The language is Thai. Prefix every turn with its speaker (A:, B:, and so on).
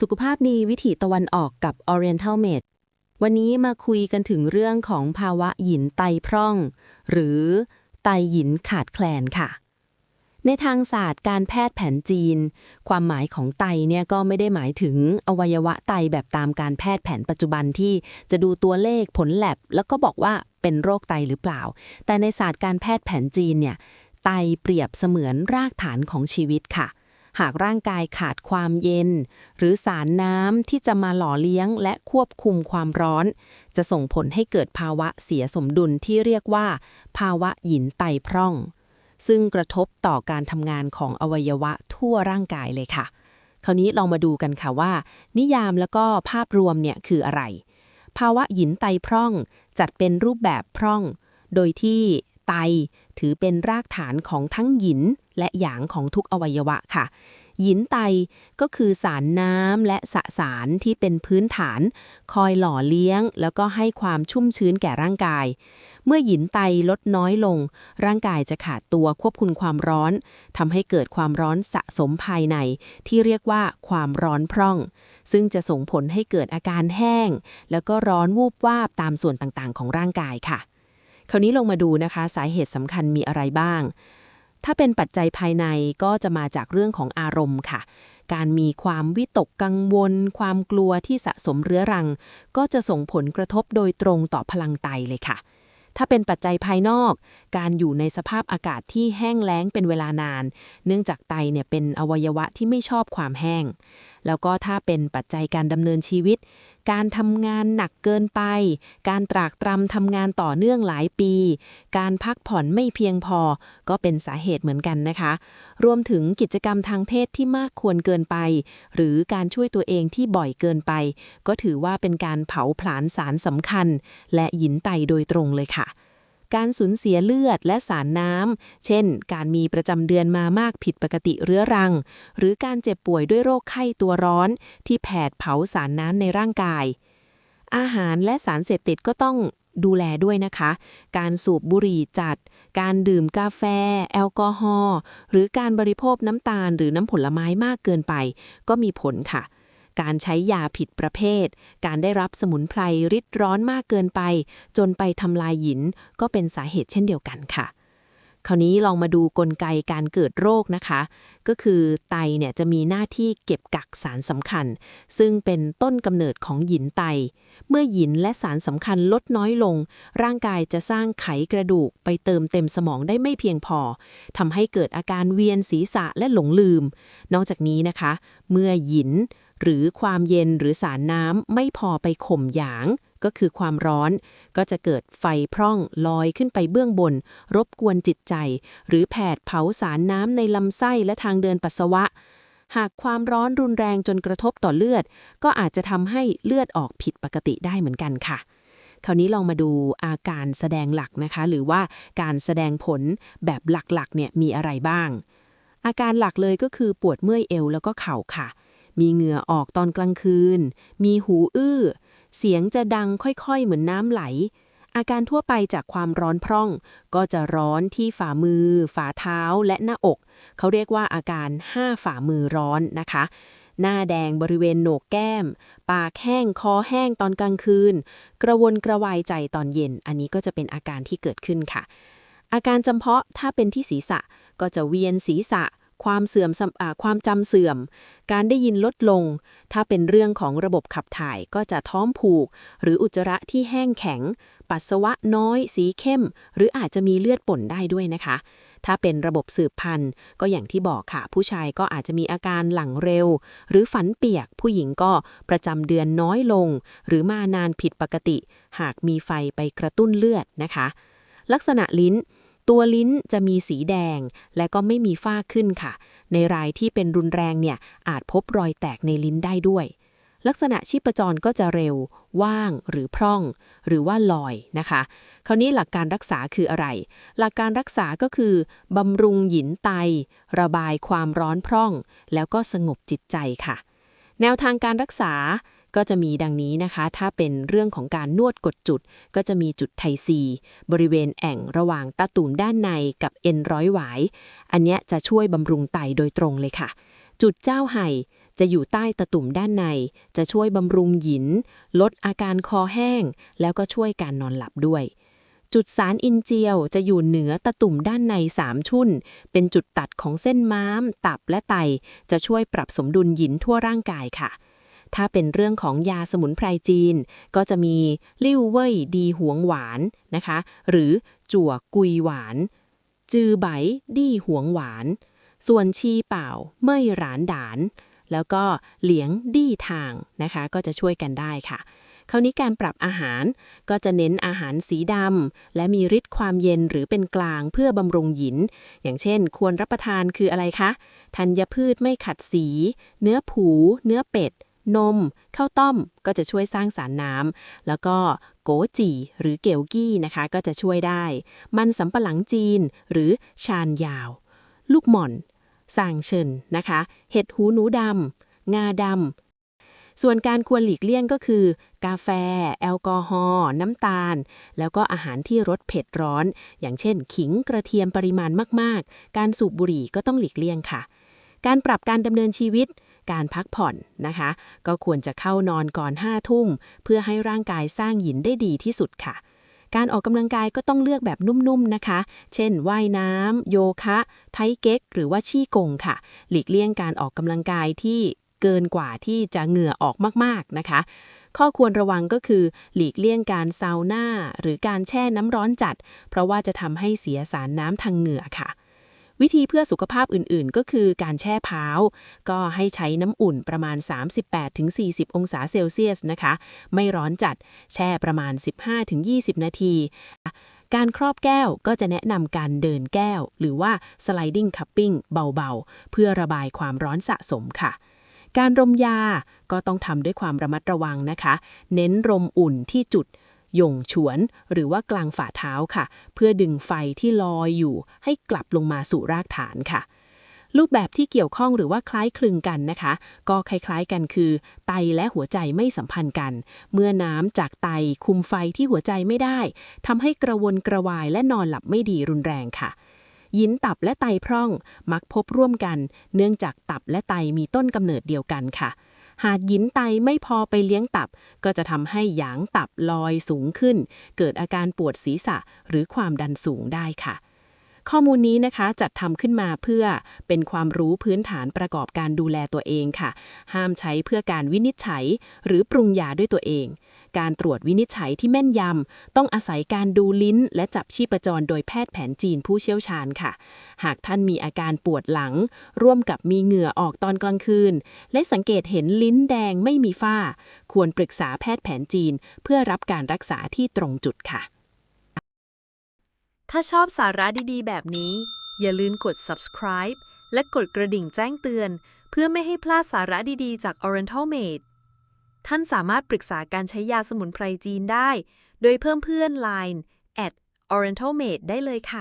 A: สุขภาพดีวิถีตะวันออกกับ Oriental Med วันนี้มาคุยกันถึงเรื่องของภาวะหยินไตพร่อง หรือไตหยินขาดแคลนค่ะ ในทางศาสตร์การแพทย์แผนจีน ความหมายของไตเนี่ยก็ไม่ได้หมายถึงอวัยวะไตแบบตามการแพทย์แผนปัจจุบันที่จะดูตัวเลขผลแลบ แล้วก็บอกว่าเป็นโรคไตหรือเปล่า แต่ในศาสตร์การแพทย์แผนจีนเนี่ยไตเปรียบเสมือนรากฐานของชีวิตค่ะ หากร่างกายขาดความเย็น หรือสารน้ำที่จะมาหล่อเลี้ยงและควบคุมความร้อน จะส่งผลให้เกิดภาวะเสียสมดุลที่เรียกว่า ภาวะหยินไตพร่อง ซึ่งกระทบต่อการทำงานของอวัยวะทั่วร่างกายเลยค่ะ คราวนี้เรามาดูกันค่ะว่า นิยามแล้วก็ภาพรวมเนี่ยคืออะไร ภาวะหยินไตพร่อง จัดเป็นรูปแบบพร่อง โดยที่ไตถือเป็นรากฐานของทั้งหยิน และหยางของทุกอวัยวะค่ะ หยินไตก็คือสารน้ำและสสารที่เป็นพื้นฐาน คอยหล่อเลี้ยง แล้วก็ให้ความชุ่มชื้นแก่ร่างกาย เมื่อหยินไตลดน้อยลง ร่างกายจะขาดตัวควบคุมความร้อนทำให้เกิดความร้อนสะสมภายใน ที่เรียกว่าความร้อนพร่อง ซึ่งจะส่งผลให้เกิดอาการแห้ง แล้วก็ร้อนวูบวาบตามส่วนต่างๆ ของร่างกายค่ะคราวนี้ลงมาดูนะคะ สาเหตุสำคัญมีอะไรบ้าง ถ้าเป็นปัจจัยภายในก็จะมาจากเรื่องของอารมณ์ค่ะ การมีความวิตกกังวล ความกลัวที่สะสมเรื้อรัง ก็จะส่งผลกระทบโดยตรงต่อพลังไตเลยค่ะ ถ้าเป็นปัจจัยภายนอก การอยู่ในสภาพอากาศที่แห้งแล้งเป็นเวลานาน เนื่องจากไตเนี่ยเป็นอวัยวะที่ไม่ชอบความแห้ง แล้วก็ถ้าเป็นปัจจัยการดำเนินชีวิต การทำงานหนักเกินไป การตรากตรำทำงานต่อเนื่องหลายปี การพักผ่อนไม่เพียงพอ ก็เป็นสาเหตุเหมือนกันนะคะ รวมถึงกิจกรรมทางเพศที่มากควรเกินไป หรือการช่วยตัวเองที่บ่อยเกินไป ก็ถือว่าเป็นการเผาผลาญสารสำคัญ และหินไตโดยตรงเลยค่ะ การสูญเสียเลือดและสารน้ำ เช่น การมีประจำเดือนมามากผิดปกติเรื้อรัง หรือการเจ็บป่วยด้วยโรคไข้ตัวร้อน ที่แผดเผาสารน้ำในร่างกาย อาหารและสารเสพติดก็ต้องดูแลด้วยนะคะ การสูบบุหรี่จัด การดื่มกาแฟ แอลกอฮอล์ หรือการบริโภคน้ำตาลหรือน้ำผลไม้มากเกินไป ก็มีผลค่ะ การใช้ยาผิดประเภท การได้รับสมุนไพรริดร้อนมากเกินไป จนไปทำลายหินก็เป็นสาเหตุเช่นเดียวกันค่ะ คราวนี้ลองมาดูกลไกการเกิดโรคนะคะ ก็คือไตเนี่ยจะมีหน้าที่เก็บกักสารสำคัญ ซึ่งเป็นต้นกำเนิดของหินไต เมื่อหินและสารสำคัญลดน้อยลง ร่างกายจะสร้างไขกระดูกไปเติมเต็มสมองได้ไม่เพียงพอทำให้เกิดอาการเวียนศีรษะและหลงลืม นอกจากนี้นะคะ เมื่อหิน หรือความเย็นหรือสารน้ำไม่พอไปข่มหยาง ก็คือความร้อน ก็จะเกิดไฟพร่องลอยขึ้นไปเบื้องบน รบกวนจิตใจ หรือแผดเผาสารน้ำในลำไส้และทางเดินปัสสาวะ หากความร้อนรุนแรงจนกระทบต่อเลือด ก็อาจจะทำให้เลือดออกผิดปกติได้เหมือนกันค่ะคราวนี้ลองมาดูอาการแสดงหลักนะคะ หรือว่าการแสดงผลแบบหลักๆเนี่ยมีอะไรบ้าง อาการหลักเลยก็คือปวดเมื่อยเอวแล้วก็เข่าค่ะ มีเหงื่อออกตอนกลางคืน มีหูอื้อ เสียงจะดังค่อยๆเหมือนน้ำไหล อาการทั่วไปจากความร้อนพร่อง ก็จะร้อนที่ฝ่ามือ ฝ่าเท้าและหน้าอก เขาเรียกว่าอาการ 5 ฝ่ามือร้อนนะคะ หน้าแดงบริเวณโหนกแก้ม ปากแห้ง คอแห้งตอนกลางคืน กระวนกระวายใจตอนเย็น อันนี้ก็จะเป็นอาการที่เกิดขึ้นค่ะ อาการจำเพาะถ้าเป็นที่ศีรษะก็จะเวียนศีรษะ ความเสื่อมความจำเสื่อม การได้ยินลดลง ถ้าเป็นเรื่องของระบบขับถ่ายก็จะท้องผูก หรืออุจจาระที่แห้งแข็ง ปัสสาวะน้อย สีเข้ม หรืออาจจะมีเลือดป่นได้ด้วยนะคะ ถ้าเป็นระบบสืบพันธุ์ ก็อย่างที่บอกค่ะ ผู้ชายก็อาจจะมีอาการหลังเร็ว หรือฝันเปียก ผู้หญิงก็ประจำเดือนน้อยลง หรือมานานผิดปกติ หากมีไฟไปกระตุ้นเลือดนะคะ ลักษณะลิ้น ตัวลิ้นจะมีสีแดง และก็ไม่มีฝ้าขึ้นค่ะ ในรายที่เป็นรุนแรงเนี่ยอาจพบรอยแตกในลิ้นได้ด้วย ลักษณะชีพจรก็จะเร็ว ว่างหรือพร่อง หรือว่าลอยนะคะ คราวนี้หลักการรักษาคืออะไร หลักการรักษาก็คือบำรุงหยินไต ระบายความร้อนพร่อง แล้วก็สงบจิตใจค่ะ แนวทางการรักษา ก็จะมีดังนี้นะคะ ถ้าเป็นเรื่องของการนวดกดจุด ก็จะมีจุดไทซี บริเวณแอ่งระหว่างตาตุ่มด้านในกับเอ็นร้อยหวาย อันนี้จะช่วยบำรุงไตโดยตรงเลยค่ะ จุดเจ้าไห่จะอยู่ใต้ตะตุ่มด้านใน จะช่วยบำรุงหยิน ลดอาการคอแห้ง แล้วก็ช่วยการนอนหลับด้วย จุดสารอินเจียวจะอยู่เหนือตะตุ่มด้านใน3ชุ่น เป็นจุดตัดของเส้นม้าม ตับและไต จะช่วยปรับสมดุลหยินทั่วร่างกายค่ะ ถ้าเป็นเรื่องของยาสมุนไพรจีน ก็จะมีลิ่วเว่ยดีหวงหวานนะคะ หรือจั่วกุยหวาน จือไบดีหวงหวาน ส่วนชีเป่าเม่ยหรานดาน แล้วก็เหลียงดีทางนะคะ ก็จะช่วยกันได้ค่ะคราวนี้การปรับอาหารก็จะเน้นอาหารสีดำและมีฤทธิ์ความเย็นหรือเป็นกลางเพื่อบำรุงหยิน อย่างเช่น ควรรับประทานคืออะไรคะธัญพืชไม่ขัดสี เนื้อผู เนื้อเป็ด นม ข้าวต้มก็จะช่วยสร้างสารน้ำ แล้วก็โกจีหรือเกลกี้นะคะ ก็จะช่วยได้ มันสำปะหลังจีนหรือชานยาว ลูกหม่อนสางเชินนะคะ เห็ดหูหนูดำงาดำส่วนการควรหลีกเลี่ยงก็คือ กาแฟ แอลกอฮอล์น้ำตาล แล้วก็อาหารที่รสเผ็ดร้อน อย่างเช่น ขิงกระเทียมปริมาณมาก ๆ การสูบบุหรี่ก็ต้องหลีกเลี่ยงค่ะ การปรับการดำเนินชีวิต การพักผ่อนนะคะ ก็ควรจะเข้านอนก่อน5ทุ่ม เพื่อให้ร่างกายสร้างหยินได้ดีที่สุดค่ะ การออกกำลังกายก็ต้องเลือกแบบนุ่มๆนะคะ เช่น ว่ายน้ำโยคะ ไทเก๊ก หรือว่าชี่กงค่ะ หลีกเลี่ยงการออกกำลังกายที่เกินกว่าที่จะเหงื่อออกมากๆนะคะ ข้อควรระวังก็คือ หลีกเลี่ยงการซาวน่าหรือการแช่น้ำร้อนจัด เพราะว่าจะทำให้เสียสารน้ำทางเหงื่อค่ะ วิธีเพื่อสุขภาพอื่นๆ ก็คือการแช่เท้า ก็ให้ใช้น้ำอุ่นประมาณ 38-40 องศาเซลเซียสนะคะ ไม่ร้อนจัดแช่ประมาณ 15-20 นาทีการครอบแก้วก็จะแนะนำการเดินแก้ว หรือว่า sliding cupping เบาๆ เพื่อระบายความร้อนสะสมค่ะ การรมยาก็ต้องทำด้วยความระมัดระวังนะคะ เน้นรมอุ่นที่จุด หย่งฉวน หรือว่ากลางฝ่าเท้าค่ะ เพื่อดึงไฟที่ลอยอยู่ ให้กลับลงมาสู่รากฐานค่ะรูปแบบที่เกี่ยวข้องหรือว่าคล้ายคลึงกันนะคะ ก็คล้ายๆกันคือ ไตและหัวใจไม่สัมพันธ์กัน เมื่อน้ำจากไตคุมไฟที่หัวใจไม่ได้ทำให้กระวนกระวายและนอนหลับไม่ดีรุนแรงค่ะ ยินตับและไตพร่องมักพบร่วมกัน เนื่องจากตับและไตมีต้นกำเนิดเดียวกันค่ะ หากหยินไตไม่พอไปเลี้ยงตับ ก็จะทำให้หยางตับลอยสูงขึ้น เกิดอาการปวดศีรษะหรือความดันสูงได้ค่ะ ข้อมูลนี้นะคะจัดทำขึ้นมาเพื่อเป็นความรู้พื้นฐานประกอบการดูแลตัวเองค่ะ ห้ามใช้เพื่อการวินิจฉัย หรือปรุงยาด้วยตัวเอง การตรวจวินิจฉัยที่แม่นยำ ต้องอาศัยการดูลิ้น และจับชีพจรโดยแพทย์แผนจีนผู้เชี่ยวชาญค่ะ หากท่านมีอาการปวดหลัง ร่วมกับมีเหงื่อออกตอนกลางคืน และสังเกตเห็นลิ้นแดงไม่มีฝ้า ควรปรึกษาแพทย์แผนจีน เพื่อรับการรักษาที่ตรงจุดค่ะ
B: ถ้าชอบสาระดีๆ แบบนี้ อย่าลืมกด subscribe และกดกระดิ่งแจ้งเตือน เพื่อไม่ให้พลาดสาระดีๆ จาก Oriental Made ท่านสามารถปรึกษาการใช้ยาสมุนไพรจีนได้ โดยเพิ่มเพื่อน Line at Oriental Made ได้เลยค่ะ